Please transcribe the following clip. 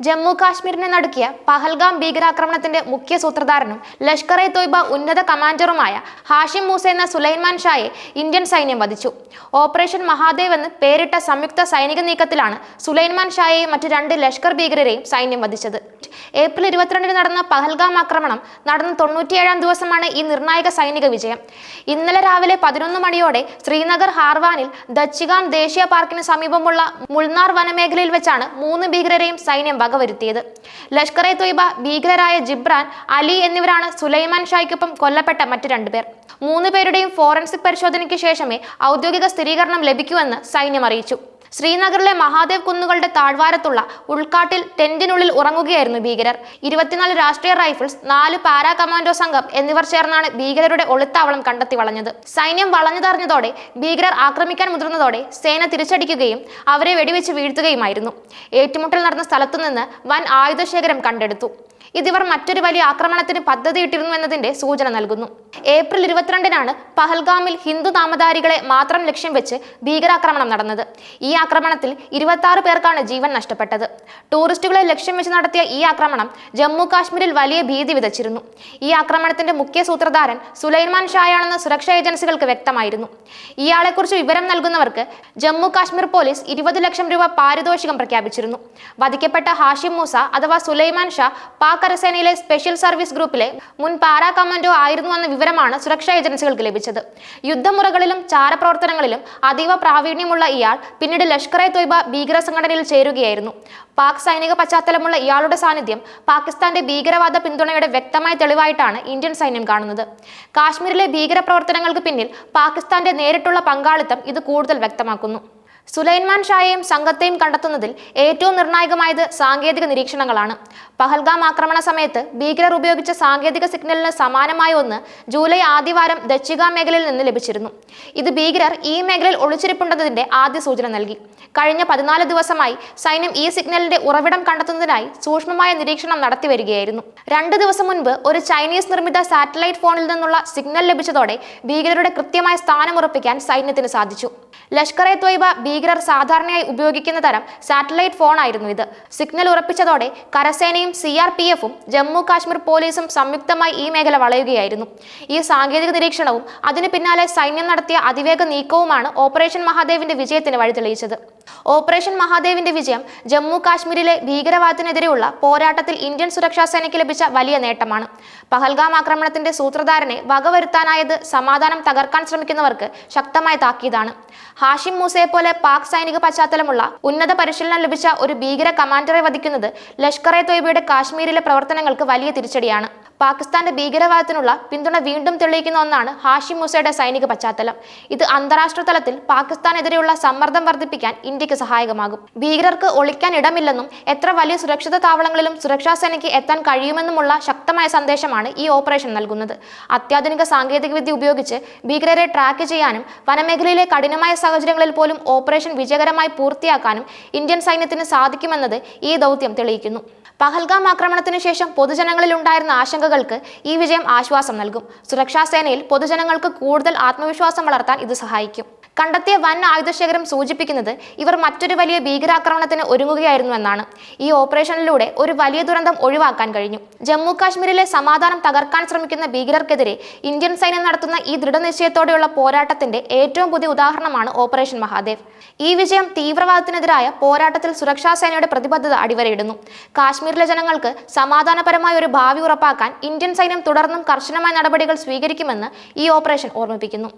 ജമ്മു കാശ്മീരിനെ നടുക്കിയ പഹൽഗാം ഭീകരാക്രമണത്തിന്റെ മുഖ്യ സൂത്രധാരനും ലഷ്കർ എ തൊയ്ബ ഉന്നത കമാൻഡറുമായ ഹാഷിം മൂസ എന്ന സുലൈമാൻ ഷായെ ഇന്ത്യൻ സൈന്യം വധിച്ചു. ഓപ്പറേഷൻ മഹാദേവ് എന്ന് പേരിട്ട സംയുക്ത സൈനിക നീക്കത്തിലാണ് സുലൈമാൻ ഷായെയും മറ്റ് രണ്ട് ലഷ്കർ ഭീകരരെയും സൈന്യം വധിച്ചത്. ഏപ്രിൽ ഇരുപത്തിരണ്ടിന് നടന്ന പഹൽഗാം ആക്രമണം നടന്ന തൊണ്ണൂറ്റിയേഴാം ദിവസമാണ് ഈ നിർണായക സൈനിക വിജയം. ഇന്നലെ രാവിലെ പതിനൊന്ന് മണിയോടെ ശ്രീനഗർ ഹാർവാനിൽ ദച്ചിഗാം ദേശീയ പാർക്കിന് സമീപമുള്ള മുൾനാർ വനമേഖലയിൽ വെച്ചാണ് മൂന്ന് ഭീകരരെയും സൈന്യം വകവരുത്തിയത് ലഷ്കർ എ തൊയ്ബ ഭീകരരായ ജിബ്രാൻ അലി എന്നിവരാണ് സുലൈമാൻ ഷായ്ക്കൊപ്പം കൊല്ലപ്പെട്ട മറ്റു രണ്ടുപേർ മൂന്ന് പേരുടെയും ഫോറൻസിക് പരിശോധനയ്ക്ക് ശേഷമേ ഔദ്യോഗിക സ്ഥിരീകരണം ലഭിക്കൂവെന്ന് സൈന്യം അറിയിച്ചു. ശ്രീനഗറിലെ മഹാദേവ് കുന്നുകളുടെ താഴ്വാരത്തുള്ള ഉൾക്കാട്ടിൽ ടെന്റിനുള്ളിൽ ഉറങ്ങുകയായിരുന്നു ഭീകരർ. ഇരുപത്തിനാല് രാഷ്ട്രീയ റൈഫിൾസ് നാല് പാരാ കമാൻഡോ സംഘം എന്നിവർ ചേർന്നാണ് ഭീകരരുടെ ഒളിത്താവളം കണ്ടെത്തി വളഞ്ഞത്. സൈന്യം വളഞ്ഞതറിഞ്ഞതോടെ ഭീകരർ ആക്രമിക്കാൻ മുതിർന്നതോടെ സേന തിരിച്ചടിക്കുകയും അവരെ വെടിവെച്ച് വീഴ്ത്തുകയുമായിരുന്നു. ഏറ്റുമുട്ടൽ നടന്ന സ്ഥലത്തുനിന്ന് വൻ ആയുധശേഖരം കണ്ടെടുത്തു. ഇതിവർ മറ്റൊരു വലിയ ആക്രമണത്തിന് പദ്ധതിയിട്ടിരുന്നു എന്നതിന്റെ സൂചന നൽകുന്നു. ഏപ്രിൽ ഇരുപത്തിരണ്ടിനാണ് പഹൽഗാമിൽ ഹിന്ദു നാമധാരികളെ മാത്രം ലക്ഷ്യം വെച്ച് ഭീകരാക്രമണം നടന്നത്. ഈ ആക്രമണത്തിൽ ഇരുപത്തി പേർക്കാണ് ജീവൻ നഷ്ടപ്പെട്ടത്. ടൂറിസ്റ്റുകളെ ലക്ഷ്യം വെച്ച് നടത്തിയ ഈ ആക്രമണം ജമ്മു കാശ്മീരിൽ വലിയ ഭീതി വിതച്ചിരുന്നു. ഈ ആക്രമണത്തിന്റെ മുഖ്യ സൂത്രധാരൻ സുലൈമാൻ ഷായാണെന്ന് സുരക്ഷാ ഏജൻസികൾക്ക് വ്യക്തമായിരുന്നു. ഇയാളെക്കുറിച്ച് വിവരം നൽകുന്നവർക്ക് ജമ്മു കാശ്മീർ പോലീസ് ഇരുപത് ലക്ഷം രൂപ പാരിതോഷികം പ്രഖ്യാപിച്ചിരുന്നു. വധിക്കപ്പെട്ട ഹാഷിം മൂസ അഥവാ സുലൈമാൻ ഷാ പാക് കരസേനയിലെ സ്പെഷ്യൽ സർവീസ് ഗ്രൂപ്പിലെ മുൻ പാരാ കമാൻഡോ ആയിരുന്നുവെന്ന വിവരമാണ് സുരക്ഷാ ഏജൻസികൾക്ക് ലഭിച്ചത്. യുദ്ധമുറകളിലും ചാരപ്രവർത്തനങ്ങളിലും അതീവ പ്രാവീണ്യമുള്ള ഇയാൾ പിന്നീട് ലഷ്കർ എ തൊയ്ബ ഭീകര സംഘടനയിൽ ചേരുകയായിരുന്നു. പാക് സൈനിക പശ്ചാത്തലമുള്ള ഇയാളുടെ സാന്നിധ്യം പാകിസ്ഥാന്റെ ഭീകരവാദ പിന്തുണയുടെ വ്യക്തമായ തെളിവായിട്ടാണ് ഇന്ത്യൻ സൈന്യം കാണുന്നത്. കാശ്മീരിലെ ഭീകര പ്രവർത്തനങ്ങൾക്ക് പിന്നിൽ പാകിസ്ഥാന്റെ നേരിട്ടുള്ള പങ്കാളിത്തം ഇത് കൂടുതൽ വ്യക്തമാക്കുന്നു. സുലൈമാൻ ഷായെയും സംഘത്തെയും കണ്ടെത്തുന്നതിൽ ഏറ്റവും നിർണായകമായത് സാങ്കേതിക നിരീക്ഷണങ്ങളാണ്. പഹൽഗാം ആക്രമണ സമയത്ത് ഭീകരർ ഉപയോഗിച്ച സാങ്കേതിക സിഗ്നലിന് സമാനമായ ഒന്ന് ജൂലൈ ആദ്യവാരം ദക്ഷിക മേഖലയിൽ നിന്ന് ലഭിച്ചിരുന്നു. ഇത് ഭീകരർ ഈ മേഖലയിൽ ഒളിച്ചിരിപ്പുണ്ടെന്നതിന്റെ ആദ്യ സൂചന നൽകി. കഴിഞ്ഞ പതിനാല് ദിവസമായി സൈന്യം ഈ സിഗ്നലിന്റെ ഉറവിടം കണ്ടെത്തുന്നതിനായി സൂക്ഷ്മമായ നിരീക്ഷണം നടത്തി വരികയായിരുന്നു. രണ്ട് ദിവസം മുൻപ് ഒരു ചൈനീസ് നിർമ്മിത സാറ്റലൈറ്റ് ഫോണിൽ നിന്നുള്ള സിഗ്നൽ ലഭിച്ചതോടെ ഭീകരരുടെ കൃത്യമായ സ്ഥാനം ഉറപ്പിക്കാൻ സൈന്യത്തിന് സാധിച്ചു. ലഷ്കർ എ ത്വയ്ബ ഭീകരർ സാധാരണയായി ഉപയോഗിക്കുന്ന തരം സാറ്റലൈറ്റ് ഫോണായിരുന്നു ഇത്. സിഗ്നൽ ഉറപ്പിച്ചതോടെ കരസേനയും സി ആർ പി എഫും ജമ്മു കാശ്മീർ പോലീസും സംയുക്തമായി ഈ മേഖല വളയുകയായിരുന്നു. ഈ സാങ്കേതിക നിരീക്ഷണവും അതിനു പിന്നാലെ സൈന്യം നടത്തിയ അതിവേഗ നീക്കവുമാണ് ഓപ്പറേഷൻ മഹാദേവിന്റെ വിജയത്തിന് വഴിതെളിയിച്ചത്. ഓപ്പറേഷൻ മഹാദേവിന്റെ വിജയം ജമ്മു കാശ്മീരിലെ ഭീകരവാദത്തിനെതിരെയുള്ള പോരാട്ടത്തിൽ ഇന്ത്യൻ സുരക്ഷാ സേനയ്ക്ക് ലഭിച്ച വലിയ നേട്ടമാണ്. പഹൽഗാം ആക്രമണത്തിന്റെ സൂത്രധാരനെ വകവരുത്താനായത് സമാധാനം തകർക്കാൻ ശ്രമിക്കുന്നവർക്ക് ശക്തമായ താക്കീതാണ്. ഹാഷിം മൂസയെ പോലെ പാക് സൈനിക പശ്ചാത്തലമുള്ള ഉന്നത പരിശീലനം ലഭിച്ച ഒരു ഭീകര കമാൻഡറെ വധിക്കുന്നത് ലഷ്കർ എ തൊയ്ബയുടെ കാശ്മീരിലെ പ്രവർത്തനങ്ങൾക്ക് വലിയ തിരിച്ചടിയാണ്. പാകിസ്ഥാന്റെ ഭീകരവാദത്തിനുള്ള പിന്തുണ വീണ്ടും തെളിയിക്കുന്ന ഒന്നാണ് ഹാഷിം മൂസയുടെ സൈനിക പശ്ചാത്തലം. ഇത് അന്താരാഷ്ട്ര തലത്തിൽ പാകിസ്ഥാനെതിരെയുള്ള സമ്മർദ്ദം വർദ്ധിപ്പിക്കാൻ ഇന്ത്യയ്ക്ക് സഹായകമാകും. ഭീകരർക്ക് ഒളിക്കാൻ ഇടമില്ലെന്നും എത്ര വലിയ സുരക്ഷിത താവളങ്ങളിലും സുരക്ഷാ സേനയ്ക്ക് എത്താൻ കഴിയുമെന്നുമുള്ള ശക്തമായ സന്ദേശമാണ് ഈ ഓപ്പറേഷൻ നൽകുന്നത്. അത്യാധുനിക സാങ്കേതികവിദ്യ ഉപയോഗിച്ച് ഭീകരരെ ട്രാക്ക് ചെയ്യാനും വനമേഖലയിലെ കഠിനമായ സാഹചര്യങ്ങളിൽ പോലും ഓപ്പറേഷൻ വിജയകരമായി പൂർത്തിയാക്കാനും ഇന്ത്യൻ സൈന്യത്തിന് സാധിക്കുമെന്നത് ഈ ദൗത്യം തെളിയിക്കുന്നു. പഹൽഗാം ആക്രമണത്തിന് ശേഷം പൊതുജനങ്ങളിൽ ഉണ്ടായിരുന്ന ആശങ്കകൾക്ക് ഈ വിജയം ആശ്വാസം നൽകും. സുരക്ഷാ സേനയിൽ പൊതുജനങ്ങൾക്ക് കൂടുതൽ ആത്മവിശ്വാസം വളർത്താൻ ഇത് സഹായിക്കും. കണ്ടെത്തിയ വൻ ആയുധശേഖരം സൂചിപ്പിക്കുന്നത് ഇവർ മറ്റൊരു വലിയ ഭീകരാക്രമണത്തിന് ഒരുങ്ങുകയായിരുന്നു എന്നാണ്. ഈ ഓപ്പറേഷനിലൂടെ ഒരു വലിയ ദുരന്തം ഒഴിവാക്കാൻ കഴിഞ്ഞു. ജമ്മു കാശ്മീരിലെ സമാധാനം തകർക്കാൻ ശ്രമിക്കുന്ന ഭീകരർക്കെതിരെ ഇന്ത്യൻ സൈന്യം നടത്തുന്ന ഈ ദൃഢനിശ്ചയത്തോടെയുള്ള പോരാട്ടത്തിന്റെ ഏറ്റവും പുതിയ ഉദാഹരണമാണ് ഓപ്പറേഷൻ മഹാദേവ്. ഈ വിജയം തീവ്രവാദത്തിനെതിരായ പോരാട്ടത്തിൽ സുരക്ഷാ സേനയുടെ പ്രതിബദ്ധത അടിവരയിടുന്നു. കാശ്മീരിലെ ജനങ്ങൾക്ക് സമാധാനപരമായ ഒരു ഭാവി ഉറപ്പാക്കാൻ ഇന്ത്യൻ സൈന്യം തുടർന്നും കർശനമായ നടപടികൾ സ്വീകരിക്കുമെന്ന് ഈ ഓപ്പറേഷൻ ഓർമ്മിപ്പിക്കുന്നു.